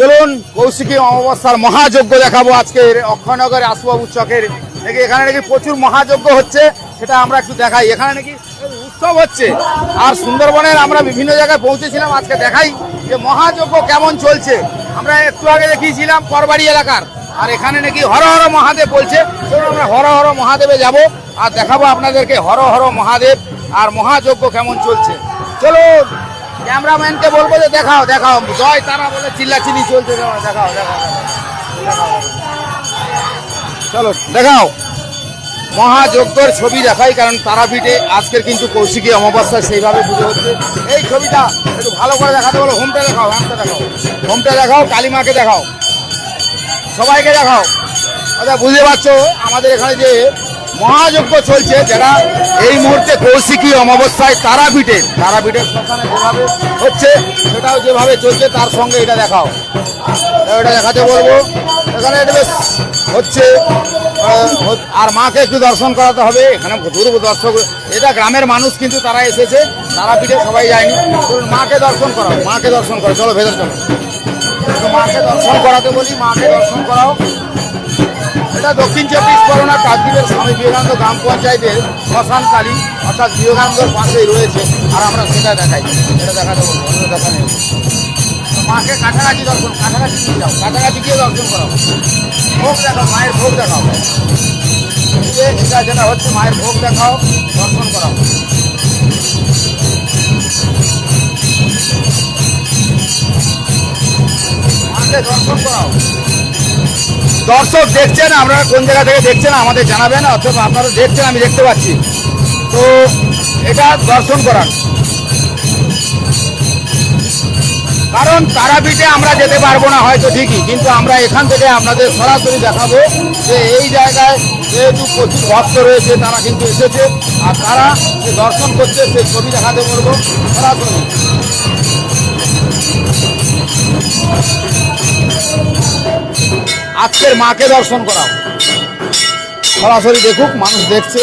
চলুন কৌশিকী অমাবস্যার মহাযজ্ঞ দেখাবো আজকে অক্ষয়নগরে আসবাবু চকের দেখি এখানে নাকি প্রচুর মহাযজ্ঞ হচ্ছে, সেটা আমরা একটু দেখাই। এখানে নাকি উৎসব হচ্ছে। আর সুন্দরবনের আমরা বিভিন্ন জায়গায় পৌঁছেছিলাম, আজকে দেখাই যে মহাযজ্ঞ কেমন চলছে। আমরা একটু আগে দেখিয়েছিলাম করবাড়ি এলাকার, আর এখানে নাকি হর হর মহাদেব বলছে। চলুন আমরা হর হর মহাদেবে যাব, আর দেখাবো আপনাদেরকে হর হর মহাদেব, আর মহাযজ্ঞ কেমন চলছে। চলুন! ক্যামেরাম্যানকে বলব যে দেখাও দেখাও। জয় তারা বলে চিল্লাচিল্লি চলছে, দেখাও দেখাও। চলো, দেখাও। মহাযজ্ঞর ছবি দেখাই, কারণ তারাপীঠে আজকের কিন্তু কৌশিকী অমাবস্যা সেইভাবে পুজো হচ্ছে। এই ছবিটা একটু ভালো করে দেখাতে বলো, হোমটা দেখাও হোমটা দেখাও। হোমটা দেখাও, কালিমাকে দেখাও। সবাইকে দেখাও। আচ্ছা বুঝতে পারছ? আমাদের এখানে যে মহাযজ্ঞ চলছে যারা এই মুহূর্তে কৌশিকী অমাবস্যায় তারাপীঠে তারাপীঠের শ্মশানে যেভাবে হচ্ছে, সেটাও যেভাবে চলছে, তার সঙ্গে এটা দেখাও। এটা দেখাতে বলব। এখানে এটা বেশ হচ্ছে আর মাকে একটু দর্শন করাতে হবে। এখানে দূর দর্শক, এটা গ্রামের মানুষ কিন্তু তারা এসেছে, তারাপীঠে সবাই যায়নি। মাকে দর্শন করাও, মাকে দর্শন করো চলো, ভেতর চলো। মাকে দর্শন করাতে বলি, মাকে দর্শন করাও। এটা দক্ষিণ চব্বিশ পরগনা কাকদ্বীপের স্বামী বিবেকানন্দ গ্রাম পঞ্চায়েতের শ্মশান কালী অর্থাৎ বিবেকানন্দর পাশেই রয়েছে। আর আমরা সেটা দেখাই। এটা দেখা বলব, অন্য দেখা নেই। মাকে কাছাকাছি দর্শন, কাছাকাছি নিয়ে যাও। কাছাকাছি গিয়ে দর্শন করো। ভোগ দেখাও, মায়ের ভোগ দেখাও। এটা যেটা হচ্ছে মায়ের ভোগ দেখাও, দর্শন করাও। মাকে দর্শন করাও। দর্শক দেখছেন, আপনারা কোন জায়গা থেকে দেখছেন আমাদের জানাবেন, অথবা আপনারা দেখছেন, আমি দেখতে পাচ্ছি। তো এটা দর্শন করার। কারণ তারাপীঠে আমরা যেতে পারব না হয়তো ঠিকই, কিন্তু আমরা এখান থেকে আপনাদের সরাসরি দেখাবো যে এই জায়গায় যেহেতু প্রচুর ভক্ত রয়েছে, তারা কিন্তু এসেছে, আর তারা যে দর্শন করছে সেই ছবি দেখাতে বলব সরাসরি। আজকের মাকে দর্শন করাও। সরাসরি দেখুক মানুষ দেখছে।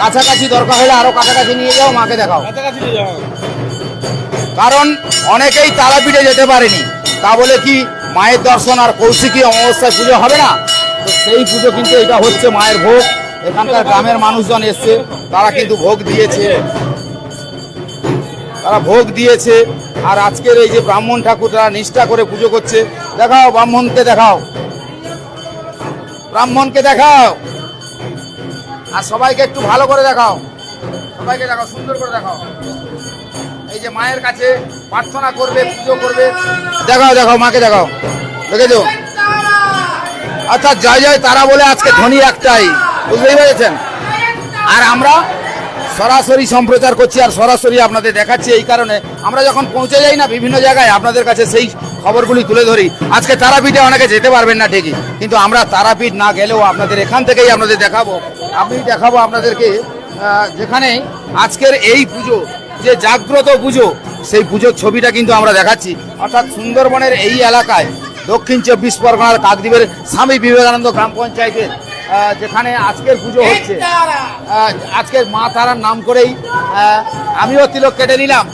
কাছাকাছি দরকার হলে আরও কাছাকাছি নিয়ে যাও মাকে দেখাও। কারণ অনেকেই তারাপীঠে যেতে পারেনি। তা বলে কি মায়ের দর্শন আর কৌশিকী অমাবস্যায় পুজো হবে না? তো সেই পুজো কিন্তু এটা হচ্ছে মায়ের ভোগ। এখানকার গ্রামের মানুষজন এসছে তারা কিন্তু ভোগ দিয়েছে। তারা ভোগ দিয়েছে। আর আজকের এই যে ব্রাহ্মণ ঠাকুর তারা নিষ্ঠা করে পুজো করছে, দেখাও ব্রাহ্মণকে দেখাও। ব্রাহ্মণকে দেখাও। আর সবাইকে একটু ভালো করে দেখাও। সবাইকে দেখাও, সুন্দর করে দেখাও। এই যে মায়ের কাছে প্রার্থনা করবে, পুজো করবে। দেখাও দেখাও, মাকে দেখাও। দেখেছ? আচ্ছা জয় জয় তারা বলে আজকে ধ্বনি একটাই। বুঝতেই পেরেছেন? আর আমরা সরাসরি সম্প্রচার করছি আর সরাসরি আপনাদের দেখাচ্ছি এই কারণে। আমরা যখন পৌঁছে যাই না বিভিন্ন জায়গায়, আপনাদের কাছে সেই খবরগুলি তুলে ধরি। আজকে তারাপীঠে অনেকে যেতে পারবেন না ঠিকই, কিন্তু আমরা তারাপীঠ না গেলেও আপনাদের এখান থেকেই আপনাদের দেখাবো। আমি দেখাবো আপনাদেরকে যেখানে আজকের এই পুজো, যে জাগ্রত পুজো, সেই পুজোর ছবিটা কিন্তু আমরা দেখাচ্ছি। অর্থাৎ সুন্দরবনের এই এলাকায় দক্ষিণ চব্বিশ পরগনার কাকদ্বীপের স্বামী বিবেকানন্দ গ্রাম পঞ্চায়েতের যেখানে আজকের পুজো হচ্ছে। আজকের মা তারার নাম করেই আমিও তিলক কেটে নিলাম।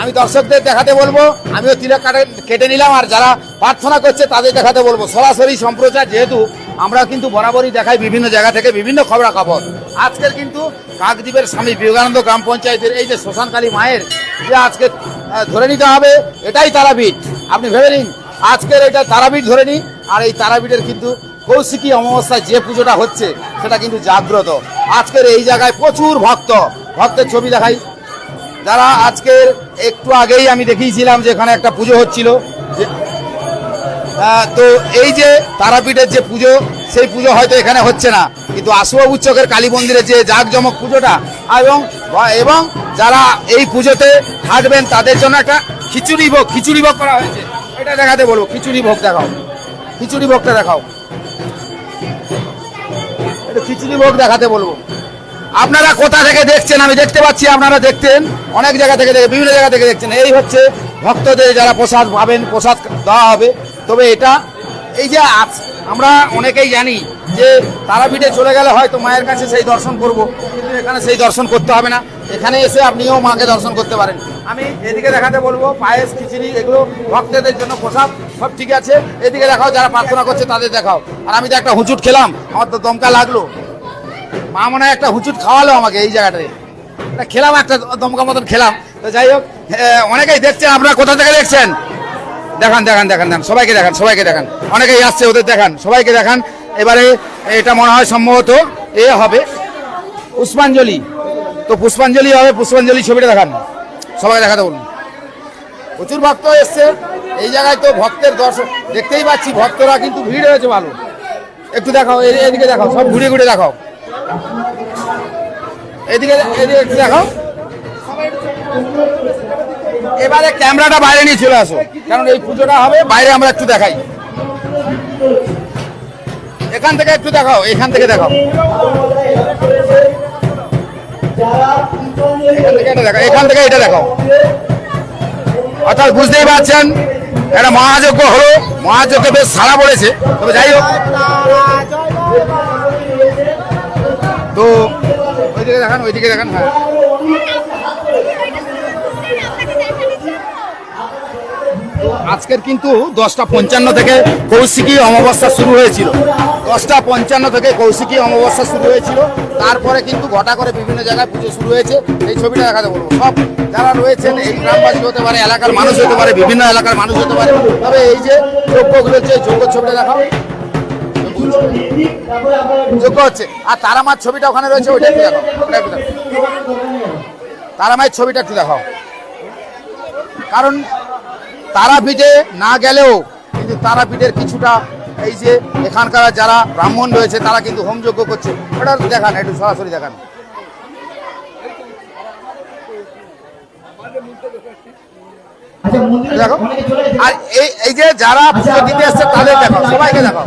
আমি দর্শকদের দেখাতে বলব আমিও তিলক কাটে কেটে নিলাম আর যারা প্রার্থনা করছে তাদের দেখাতে বলব। সরাসরি সম্প্রচার যেহেতু আমরা কিন্তু বরাবরই দেখাই বিভিন্ন জায়গা থেকে বিভিন্ন খবরাখবর। আজকের কিন্তু কাকদ্বীপের স্বামী বিবেকানন্দ গ্রাম পঞ্চায়েতের এই যে শ্মশানকালী মায়ের যে আজকে ধরে নিতে হবে এটাই তারাপীঠ। আপনি ভেবে নিন আজকের এটা তারাপীঠ ধরে নিন আর এই তারাপীঠের কিন্তু কৌশিকী অমাবস্যায় যে পুজোটা হচ্ছে, সেটা কিন্তু জাগ্রত। আজকের এই জায়গায় প্রচুর ভক্ত। ভক্তের ছবি দেখাই। যারা আজকের একটু আগেই আমি দেখিয়েছিলাম যে এখানে একটা পুজো হচ্ছিল। তো এই যে তারাপীঠের যে পুজো, সেই পুজো হয়তো এখানে হচ্ছে না। কিন্তু আশুবাবু চকের কালী মন্দিরের যে জাঁকজমক পুজোটা, এবং এবং যারা এই পুজোতে থাকবেন তাদের জন্য একটা খিচুড়ি ভোগ খিচুড়ি ভোগ করা হয়েছে। এটা দেখাতে বলব, খিচুড়ি ভোগ দেখাও। খিচুড়ি ভোগটা দেখাও। খিচুড়ি ভোগ দেখাতে বলব। আপনারা কোথা থেকে দেখছেন আমি দেখতে পাচ্ছি, আপনারা দেখতেন। অনেক জায়গা থেকে দেখে, বিভিন্ন জায়গা থেকে দেখছেন। এই হচ্ছে ভক্তদের যারা প্রসাদ পাবেন, প্রসাদ দেওয়া হবে। তবে এটা, এই যে আমরা অনেকেই জানি যে তারাপীঠে চলে গেলে হয়তো মায়ের কাছে সেই দর্শন করব, কিন্তু এখানে সেই দর্শন করতে হবে না। এখানে এসে আপনিও মাকে দর্শন করতে পারেন। আমি এদিকে দেখাতে বলব, পায়েস, খিচুড়ি, এগুলো ভক্তদের জন্য প্রসাদ, সব ঠিক আছে। এদিকে দেখাও, যারা প্রার্থনা করছে তাদের দেখাও। আর আমি তো একটা হুচুট খেলাম, আমার তো দমকা লাগল। মা মনে হয় একটা হুচুট খাওয়ালো আমাকে এই জায়গাটায়। খেলাম, একটা দমকা মতন খেলাম। তো যাই হোক অনেকেই দেখছেন, আপনারা কোথা থেকে দেখছেন? দেখান দেখান দেখান দেখান, সবাইকে দেখান সবাইকে দেখান। অনেকেই আসছে, ওদের দেখান, সবাইকে দেখান। এবারে এটা মনে হয় সম্ভবত এ হবে পুষ্পাঞ্জলি। তো পুষ্পাঞ্জলি হবে, পুষ্পাঞ্জলি ছবিটা দেখান। সবাই দেখাতে বলুন। প্রচুর ভক্ত এসছে। এই জায়গায় তো ভক্তের দর্শন, দেখতেই পাচ্ছি ভক্তরা কিন্তু ভিড় হয়েছে ভালো। একটু দেখাও এদিকে দেখাও, সব ঘুরে ঘুরে দেখাও। এদিকে এদিকে একটু দেখাও। এবারে ক্যামেরাটা বাইরে নিয়ে চলে আসো, কারণ এই পুজোটা হবে, বাইরে আমরা একটু দেখাই। এখান থেকে একটু দেখাও, এখান থেকে দেখাও। এখান থেকে এটা দেখাও, এখান থেকে এটা দেখাও। অর্থাৎ বুঝতেই পারছেন, একটা মহাযজ্ঞ হলো, মহাযজ্ঞ বেশ সারা পড়েছে, তবে যাই হোক। তো ওইদিকে দেখান ওইদিকে দেখান হ্যাঁ। আজকের কিন্তু দশটা পঞ্চান্ন থেকে কৌশিকী অমাবস্যা শুরু হয়েছিল। দশটা পঞ্চান্ন থেকে কৌশিকী অমাবস্যা শুরু হয়েছিল। তারপরে কিন্তু ঘটা করে বিভিন্ন জায়গায় পুজো শুরু হয়েছে। এই ছবিটা দেখাতে বলব। সব যারা রয়েছেন, এই গ্রামবাসী হতে পারে, এলাকার মানুষ হতে পারে, বিভিন্ন এলাকার মানুষ হতে পারে, তবে এই যে যজ্ঞগুলো হচ্ছে যজ্ঞ ছবিটা দেখাও। যোগ্য হচ্ছে। আর তারা মার ছবিটা ওখানে রয়েছে, ওইটা একটু দেখাও। ওটা একটু দেখাও। তারা মায়ের ছবিটা একটু দেখাও। কারণ তারাপীঠে না গেলেও কিন্তু তারাপীঠের কিছুটা এই যে এখানকার যারা ব্রাহ্মণ রয়েছে তারা কিন্তু হোমযজ্ঞ করছে। ওটা দেখান একটু সরাসরি দেখান। দেখো। আর এই এই যে যারা পুজো দিতে এসছে তাদের দেখাও সবাইকে হবে।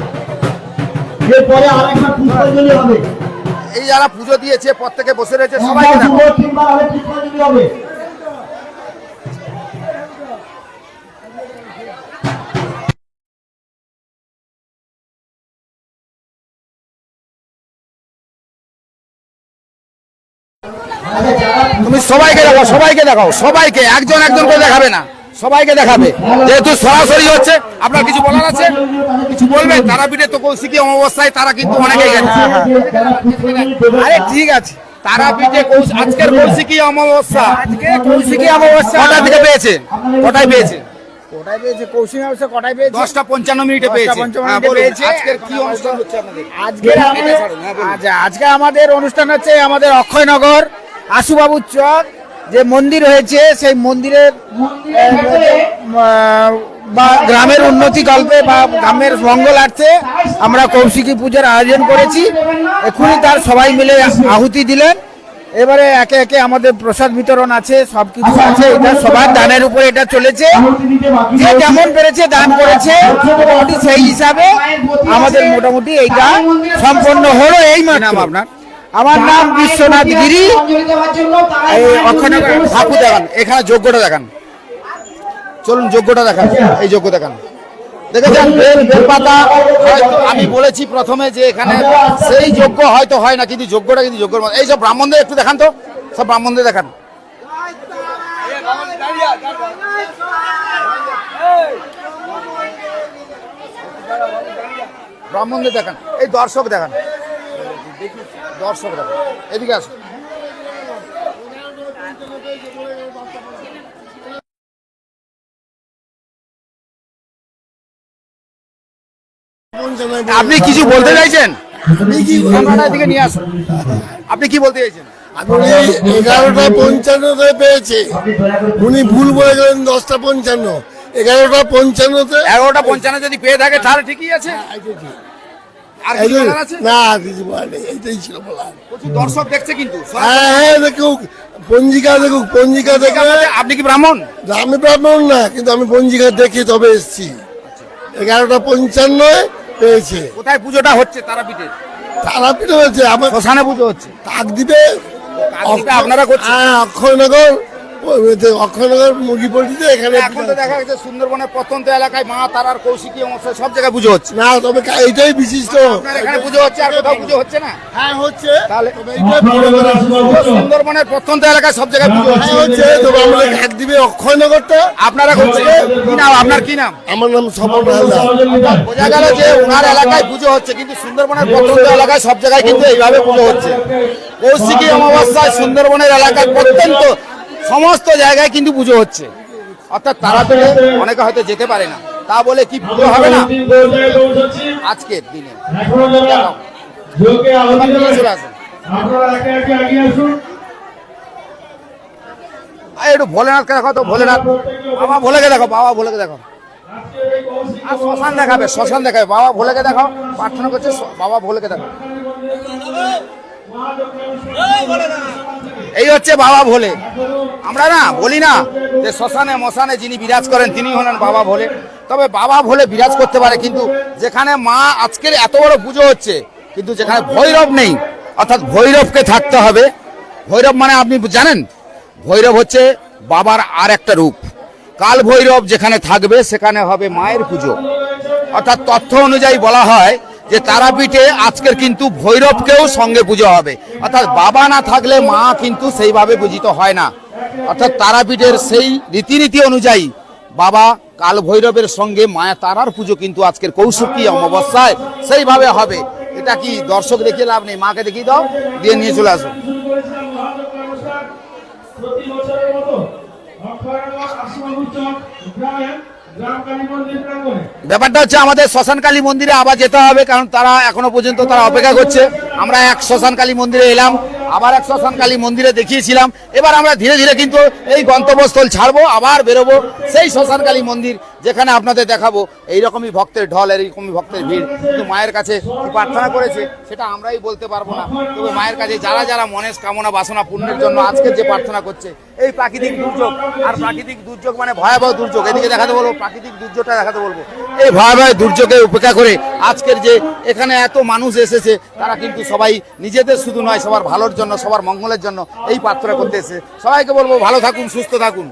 এই যারা পুজো দিয়েছে প্রত্যেকে বসে রয়েছে সবাইকে একবার তুমি সবাইকে দেখাও সবাইকে দেখাও সবাইকে একজন একজন করে দেখাবে না। সবাইকে দেখাবে। যেহেতু সরাসরি হচ্ছে আপনার কিছু বলার আছে? কিছু বলবেন তারাপীঠে তো কৌশিকী অমাবস্যায় তারা কিন্তু অনেকে গেছে। আরে ঠিক আছে তারাপীঠে আজকের কৌশিকী অমাবস্যা? আজকে কৌশিকী অমাবস্যা? কটা থেকে পেয়েছে? কটায় পেয়েছে? কোটায় পেয়েছে? কৌশিক হাউসে কটায় পেয়েছে? দশটা পঞ্চান্ন মিনিটে পেয়েছে। হ্যাঁ, পেয়েছে। আজকের কি অনুষ্ঠান হচ্ছে আপনাদের? আজকের এটা আমাদের ছাড়ুন, হ্যাঁ। আচ্ছা আজকে আমাদের অনুষ্ঠান হচ্ছে আমাদের অক্ষয়নগর। আশুবাবুর চক, যে মন্দির হয়েছে, সেই মন্দিরের বা গ্রামের উন্নতি গল্পে বা গ্রামের মঙ্গলার্থে আমরা কৌশিকী পূজার আয়োজন করেছি। এক্ষুনি তার সবাই মিলে আহুতি দিলেন। এবারে একে একে আমাদের প্রসাদ বিতরণ আছে সব কিছু আছে। এটা সবার দানের উপরে এটা চলেছে। যে যেমন পেরেছে দান করেছে, মোটামুটি সেই হিসাবে আমাদের মোটামুটি এইটা সম্পন্ন হলো এই নাম আপনার? আমার নাম বিশ্বনাথ গিরি। ঠাকুর দেখান এখানে যোগ্যটা দেখান। চলুন যোগ্যটা দেখান এই যোগ্য দেখান। দেখেছেন? বেল বেলপাতা হয়তো আমি বলেছি প্রথমে যে এখানে সেই যোগ্য হয়তো হয় না কিন্তু যোগ্যটা কিন্তু যোগ্যর মতো এই সব ব্রাহ্মণদের একটু দেখান তো। সব ব্রাহ্মণদের দেখান। ব্রাহ্মণদের দেখান। এই দর্শক দেখান। দর্শক এদিকে আসুন। আপনি কিছু বলতে চাইছেন? ক্যামেরাটা নিয়ে আসুন। আপনি কি বলতে চাইছেন? এগারোটা পঞ্চান্নতে পেয়েছে। উনি ভুল বলে গেলেন দশটা পঞ্চান্ন। এগারোটা পঞ্চান্নতে এগারোটা পঞ্চান্ন যদি পেয়ে থাকে তাহলে ঠিকই আছে। আর এই কিছু বলার আছে? না কিছু বলার নেই এইটাই ছিল বলার। দর্শক দেখছে কিন্তু হ্যাঁ হ্যাঁ দেখুক পঞ্জিকা দেখুক পঞ্জিকা দেখে আপনি কি ব্রাহ্মণ? আমি ব্রাহ্মণ না কিন্তু আমি পঞ্জিকা দেখে তবে এসেছি। এগারোটা পঞ্চান্নয় পেয়েছে। কোথায় পুজোটা হচ্ছে তারাপীঠে? তারাপীঠ হয়েছে আমার শ্মশানে পুজো হচ্ছে। তাক দিবে আপনারা করছেন? হ্যাঁ অক্ষয়নগর অক্ষয়নগর মুরগি পোল্ট্রিতে এখানে এখন তো দেখা যাচ্ছে সুন্দরবনের প্রত্যন্ত এলাকায় মা তারার কৌশিকী সব জায়গায় পুজো হচ্ছে। না তবে এইটাই বিশিষ্ট। এখানে পুজো হচ্ছে আর কোথাও পুজো হচ্ছে না? হ্যাঁ হচ্ছে। তাহলে। সুন্দরবনের প্রত্যন্ত এলাকায় সব জায়গায় পুজো হচ্ছে হ্যাঁ হচ্ছে। তবে আমাদের এক দিবে অক্ষয়নগরটা। আপনারা করছেন কি নাম? আপনার কি নাম? আমার নাম স্বপন হালদার বোঝা গেল যে ওনার এলাকায় পুজো হচ্ছে কিন্তু সুন্দরবনের প্রত্যন্ত এলাকায় সব জায়গায় কিন্তু এইভাবে পুজো হচ্ছে। কৌশিকী অমাবস্যায় সুন্দরবনের এলাকায় প্রত্যন্ত সমস্ত জায়গায় কিন্তু পুজো হচ্ছে। অর্থাৎ তারাপীঠে অনেকে হয়তো যেতে পারে না। তা বলে কি পুজো হবে না? আজকের দিনে। একটু ভোলেনাথকে দেখো তো ভোলেনাথ। বাবা ভোলেকে দেখো বাবা ভোলেকে দেখো। আজকের এই কৌশিক আর শ্মশান দেখাবে শ্মশান দেখাবে। বাবা ভোলেকে দেখো প্রার্থনা করছে বাবা ভোলেকে দেখো। এই হচ্ছে বাবা ভোলে। আমরা না বলি না যে শ্মশানে মশানে যিনি বিরাজ করেন, তিনি হলেন বাবা ভোলে। তবে বাবা ভোলে বিরাজ করতে পারে, কিন্তু যেখানে মা আজকের এত বড় পুজো হচ্ছে, কিন্তু যেখানে ভৈরব নেই, অর্থাৎ ভৈরবকে থাকতে হবে। ভৈরব মানে আপনি জানেন, ভৈরব হচ্ছে বাবার আর একটা রূপ। কাল ভৈরব যেখানে থাকবে, সেখানে হবে মায়ের পুজো। অর্থাৎ তথ্য অনুযায়ী বলা হয় যে তারাপীঠে আজকের কিন্তু ভৈরবকেও সঙ্গে পুজো হবে। অর্থাৎ বাবা না থাকলে মা কিন্তু সেইভাবে পূজিত হয় না। অর্থাৎ তারাপীঠের সেই রীতিনীতি অনুযায়ী বাবা কাল ভৈরবের সঙ্গে মায়া তারার পুজো কিন্তু আজকের কৌশিকী অমাবস্যায় সেইভাবে হবে। এটা কি দর্শক দেখিয়ে লাভ নেই? মাকে দেখিয়ে দাও, দিয়ে নিয়ে চলে আসো প্রতি বছরের মতো ব্যাপারটা হচ্ছে আমাদের শ্মশান কালী মন্দিরে আবার যেতে হবে, কারণ তারা এখনও পর্যন্ত তারা অপেক্ষা করছে। আমরা এক শ্মশান কালী মন্দিরে এলাম, আবার এক শ্মশান কালী মন্দিরে দেখিয়েছিলাম। এবার আমরা ধীরে ধীরে কিন্তু এই গন্তব্যস্থল ছাড়বো, আবার বেরোবো। সেই শ্মশান কালী মন্দির যেখানে আপনাদের দেখাবো, এইরকমই ভক্তের ঢল, এইরকমই ভক্তের ভিড়। কিন্তু মায়ের কাছে প্রার্থনা করেছে, সেটা আমরাই বলতে পারব না। তবে মায়ের কাছে যারা যারা মনের কামনা বাসনা পূর্ণের জন্য আজকে যে প্রার্থনা করছে, এই প্রাকৃতিক দুর্যোগ, আর প্রাকৃতিক দুর্যোগ মানে ভয়াবহ দুর্যোগ, এদিকে দেখাতে বলব, প্রাকৃতিক দুর্যোগটা দেখাতে বলব। এই ভয়াবহ দুর্যোগে উপেক্ষা করে আজকের যে এখানে এত মানুষ এসেছে, তারা কিন্তু সবাই নিজেদের শুধু নয়, সবার ভালোর জন্য, সবার মঙ্গলের জন্য এই প্রার্থনা করতে এসেছে। সবাইকে বলব, ভালো থাকুন, সুস্থ থাকুন।